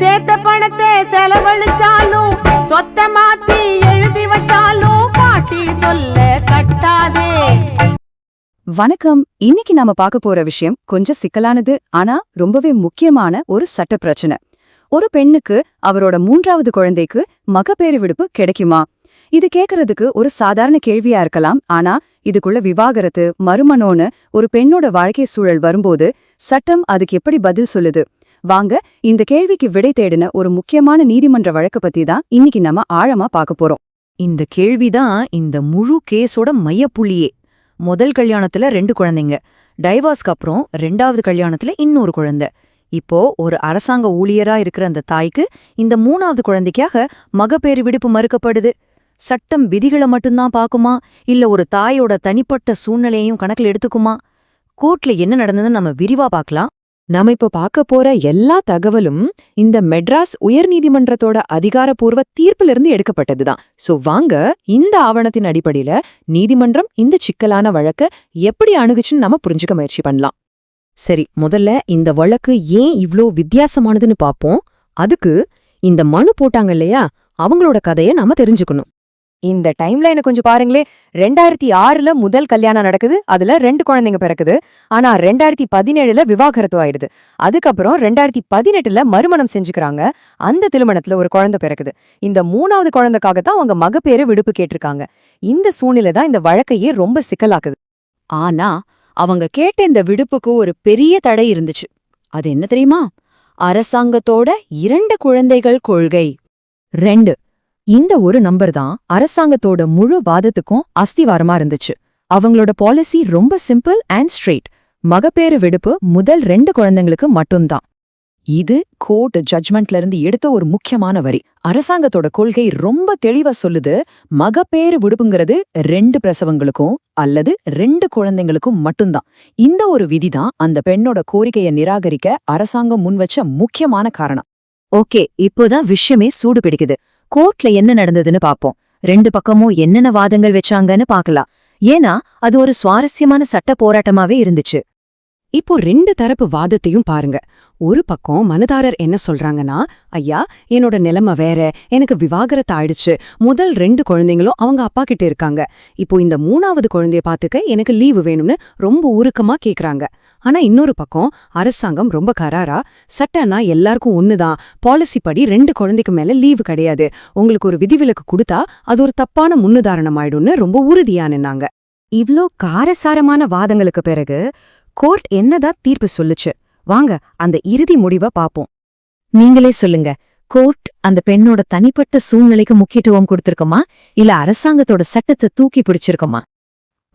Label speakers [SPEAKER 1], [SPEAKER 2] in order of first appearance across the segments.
[SPEAKER 1] சேர்த்த பணத்தை செலவழிச்சாலும் சொத்த மாத்தி எழுதி வச்சாலும் பாட்டி சொல்ல கட்டாதே.
[SPEAKER 2] வணக்கம். இன்னைக்கு நாம பார்க்க போற விஷயம் கொஞ்சம் சிக்கலானது ஆனா ரொம்பவே முக்கியமான ஒரு சட்ட பிரச்சனை. ஒரு பெண்ணுக்கு அவரோட மூன்றாவது குழந்தைக்கு மகப்பேறு விடுப்பு கிடைக்குமா? இது கேக்குறதுக்கு ஒரு சாதாரண கேள்வியா இருக்கலாம் ஆனா இதுக்குள்ள விவாகரத்து மறுமணோன்னு ஒரு பெண்ணோட வாழ்க்கை சூழல் வரும்போது சட்டம் அதுக்கு எப்படி பதில் சொல்லுது? வாங்க இந்த கேள்விக்கு விடை தேடின ஒரு முக்கியமான நீதிமன்ற வழக்கு பத்தி தான் இன்னைக்கு நம்ம ஆழமா பார்க்க போறோம்.
[SPEAKER 3] இந்த கேள்விதான் இந்த முழு கேஸோட மையப்புள்ளியே. முதல் கல்யாணத்துல ரெண்டு குழந்தைங்க. டைவர்ஸ்க்கு அப்புறம் ரெண்டாவது கல்யாணத்துல இன்னொரு குழந்தை. இப்போ ஒரு அரசாங்க ஊழியரா இருக்கிற அந்த தாய்க்கு இந்த மூணாவது குழந்தைக்காக மகப்பேறு விடுப்பு மறுக்கப்படுது. சட்டம் விதிகளை மட்டும்தான் பாக்குமா இல்ல ஒரு தாயோட தனிப்பட்ட சூழ்நிலையையும் கணக்குல எடுத்துக்குமா? கோர்ட்ல என்ன நடந்ததுன்னு நம்ம விரிவா பார்க்கலாம்.
[SPEAKER 4] நாம இப்ப பார்க்க போற எல்லா தகவலும் இந்த மெட்ராஸ் உயர்நீதிமன்றத்தோட அதிகாரப்பூர்வ தீர்ப்பிலிருந்து எடுக்கப்பட்டதுதான். சோ வாங்க இந்த ஆவணத்தின் அடிப்படையில நீதிமன்றம் இந்த சிக்கலான வழக்க எப்படி அணுகுச்சுன்னு நாம புரிஞ்சுக்க முயற்சி பண்ணலாம்.
[SPEAKER 3] சரி முதல்ல இந்த வழக்கு ஏன் இவ்ளோ வித்தியாசமானதுன்னு பாப்போம் அதுக்கு இந்த மனு போட்டாங்க இல்லையா? அவங்களோட கதைய நாம தெரிஞ்சுக்கணும்.
[SPEAKER 2] இந்த டைம்லைனை கொஞ்சம் பாருங்களே ரெண்டாயிரத்தி ஆறுல முதல் கல்யாணம் நடக்குது. அதுல ரெண்டு குழந்தைங்க பிறக்குது. ஆனா ரெண்டாயிரத்தி பதினேழுல விவாகரத்து ஆயிடுது. அதுக்கப்புறம் ரெண்டாயிரத்தி பதினெட்டுல மறுமணம் செஞ்சுக்கிறாங்க. அந்த திருமணத்துல ஒரு குழந்தை பிறக்குது. இந்த மூணாவது குழந்தைக்காக தான் அவங்க மகப்பேறு விடுப்பு கேட்டிருக்காங்க. இந்த சூழ்நிலை தான் இந்த வழக்கையே ரொம்ப சிக்கலாக்குது.
[SPEAKER 3] ஆனா அவங்க கேட்ட இந்த விடுப்புக்கு ஒரு பெரிய தடை இருந்துச்சு. அது என்ன தெரியுமா? அரசாங்கத்தோட இரண்டு குழந்தைகள் கொள்கை.
[SPEAKER 4] ரெண்டு இந்த ஒரு நம்பர் தான் அரசாங்கத்தோட முழு வாதத்துக்கும் அஸ்திவாரமா இருந்துச்சு. அவங்களோட பாலிசி ரொம்ப சிம்பிள் அண்ட் ஸ்ட்ரெயிட். மகப்பேறு விடுப்பு முதல் ரெண்டு குழந்தைங்களுக்கு மட்டும்தான். இது கோர்ட் ஜட்ஜ்மெண்ட்ல இருந்து எடுத்த ஒரு முக்கியமான வரி. அரசாங்கத்தோட கொள்கை ரொம்ப தெளிவா சொல்லுது மகப்பேறு விடுப்புங்கிறது ரெண்டு பிரசவங்களுக்கும் அல்லது ரெண்டு குழந்தைங்களுக்கும் மட்டும்தான். இந்த ஒரு விதிதான் அந்த பெண்ணோட கோரிக்கையை நிராகரிக்க அரசாங்கம் முன்வச்ச முக்கியமான காரணம்.
[SPEAKER 3] ஓகே இப்போதான் விஷயமே சூடு பிடிக்குது கோர்ட்ல என்ன நடந்ததுன்னு பாப்போம். ரெண்டு பக்கமும் என்னென்ன வாதங்கள் வச்சாங்கன்னு பாக்கலாம். ஏன்னா அது ஒரு சுவாரஸ்யமான சட்ட போராட்டமாவே இருந்துச்சு.
[SPEAKER 5] இப்போ ரெண்டு தரப்பு வாதத்தையும் பாருங்க. ஒரு பக்கம் மனுதாரர் என்ன சொல்றாங்கன்னா ஐயா என்னோட நிலைமை வேற. எனக்கு விவாகரத்து ஆயிடுச்சு. முதல் ரெண்டு குழந்தைங்களும் அவங்க அப்பா கிட்ட இருக்காங்க. இப்போ இந்த மூணாவது குழந்தைய பாத்துக்க எனக்கு லீவு வேணும்னு ரொம்ப உருக்கமா கேக்குறாங்க. ஆனா இன்னொரு பக்கம் அரசாங்கம் ரொம்ப கராரா சட்டம்னா எல்லாருக்கும் ஒண்ணுதான். பாலிசி படி ரெண்டு குழந்தைக்கு மேல லீவு கிடையாது. உங்களுக்கு ஒரு விதிவிலக்கு கொடுத்தா அது ஒரு தப்பான முன்னுதாரணம் ஆயிடும்னு ரொம்ப உறுதியா நின்னாங்க.
[SPEAKER 2] இவ்ளோ காரசாரமான வாதங்களுக்கு பிறகு கோர்ட் என்னதான் தீர்ப்பு சொல்லுச்சு? வாங்க அந்த இறுதி முடிவை பாப்போம்
[SPEAKER 3] நீங்களே சொல்லுங்க கோர்ட் அந்த பெண்ணோட தனிப்பட்ட சூழ்நிலைக்கு முக்கியத்துவம் கொடுத்திருக்குமா? இல்ல அரசாங்கத்தோட சட்டத்தை தூக்கி பிடிச்சிருக்குமா?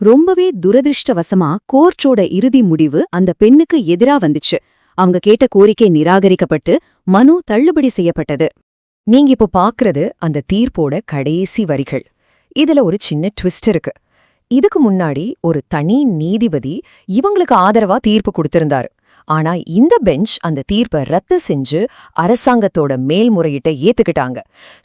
[SPEAKER 2] ரொம்பவே துரதிருஷ்டவசமா கோர்ட்டோட இறுதி முடிவு அந்த பெண்ணுக்கு எதிரா வந்துச்சு. அவங்க கேட்ட கோரிக்கை நிராகரிக்கப்பட்டு மனு தள்ளுபடி செய்யப்பட்டது. நீங்க இப்போ பாக்குறது அந்த தீர்ப்போட கடைசி வரிகள். இதுல ஒரு சின்ன ட்விஸ்ட் இருக்கு. இதுக்கு முன்னாடி ஒரு தனி நீதிபதி இவங்களுக்கு ஆதரவா தீர்ப்பு கொடுத்திருந்தாரு. ஆனா இந்த பெஞ்ச் அந்த தீர்ப்பை ரத்து செஞ்சு அரசாங்கத்தோட மேல்முறையீட்டை ஏத்துக்கிட்டாங்க.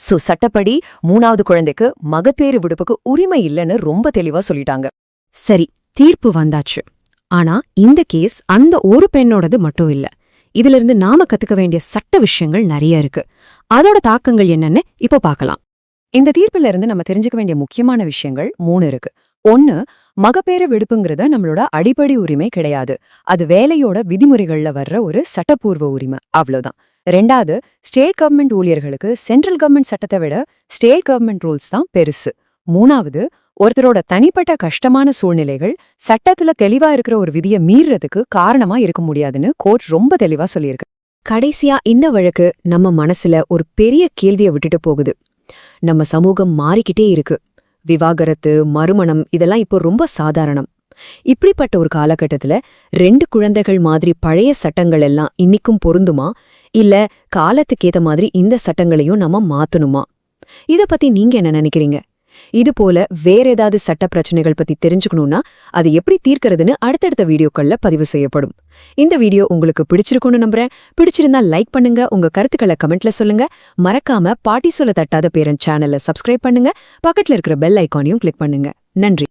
[SPEAKER 2] சோ சட்டப்படி மூணாவது குழந்தைக்கு மகப்பேறு விடுப்புக்கு உரிமை இல்லைன்னு ரொம்ப தெளிவா சொல்லிட்டாங்க.
[SPEAKER 5] சரி தீர்ப்பு வந்தாச்சு. ஆனா இந்த கேஸ் அந்த ஒரு பெண்ணோடது மட்டும் இல்ல. இதிலிருந்து நாம கத்துக்க வேண்டிய சட்ட விஷயங்கள் நிறைய இருக்கு. அதோட தாக்கங்கள் என்னன்னு இப்போ பார்க்கலாம்.
[SPEAKER 2] இந்த தீர்ப்புல இருந்து நம்ம தெரிஞ்சுக்க வேண்டிய முக்கியமான விஷயங்கள் மூணு இருக்கு. ஒன்னு மகப்பேறு விடுப்புங்கிறத நம்மளோட அடிப்படை உரிமை கிடையாது. அது வேலையோட விதிமுறைகள்ல வர்ற ஒரு சட்டப்பூர்வ உரிமை. அவ்வளவுதான். ரெண்டாவது ஸ்டேட் கவர்மெண்ட் ஊழியர்களுக்கு சென்ட்ரல் கவர்மெண்ட் சட்டத்தை விட ஸ்டேட் கவர்மெண்ட் ரூல்ஸ் தான் பெருசு. மூணாவது ஒருத்தரோட தனிப்பட்ட கஷ்டமான சூழ்நிலைகள் சட்டத்துல தெளிவா இருக்கிற ஒரு விதியை மீறதுக்கு காரணமா இருக்க முடியாதுன்னு கோர்ட் ரொம்ப தெளிவா சொல்லியிருக்கு. கடைசியா இந்த வழக்கு நம்ம மனசுல ஒரு பெரிய கேள்வியை விட்டுட்டு போகுது. நம்ம சமூகம் மாறிக்கிட்டே இருக்கு. விவாகரத்து மறுமணம் இதெல்லாம் இப்போ ரொம்ப சாதாரணம். இப்படிப்பட்ட ஒரு காலகட்டத்துல ரெண்டு குழந்தைகள் மாதிரி பழைய சட்டங்கள் எல்லாம் இன்னிக்கும் பொருந்துமா? இல்ல காலத்துக்கேத்த மாதிரி இந்த சட்டங்களையும் நம்ம மாத்தணுமா? இத பத்தி நீங்க என்ன நினைக்கிறீங்க? இது போல வேற ஏதாவது சட்ட பிரச்சனைகள் பத்தி தெரிஞ்சுக்கணும்னா அது எப்படி தீர்க்கறதுன்னு அடுத்தடுத்த வீடியோக்கள்ல பதிவு செய்யப்படும். இந்த வீடியோ உங்களுக்கு பிடிச்சிருக்கும்னு நம்புறேன். பிடிச்சிருந்தா லைக் பண்ணுங்க உங்க கருத்துக்களை கமெண்ட்ல சொல்லுங்க. மறக்காம பாட்டி சொல்ல தட்டாத பேரன் சேனலை சப்ஸ்கிரைப் பண்ணுங்க. பக்கத்துல இருக்கிற பெல் ஐக்கானையும் கிளிக் பண்ணுங்க. நன்றி.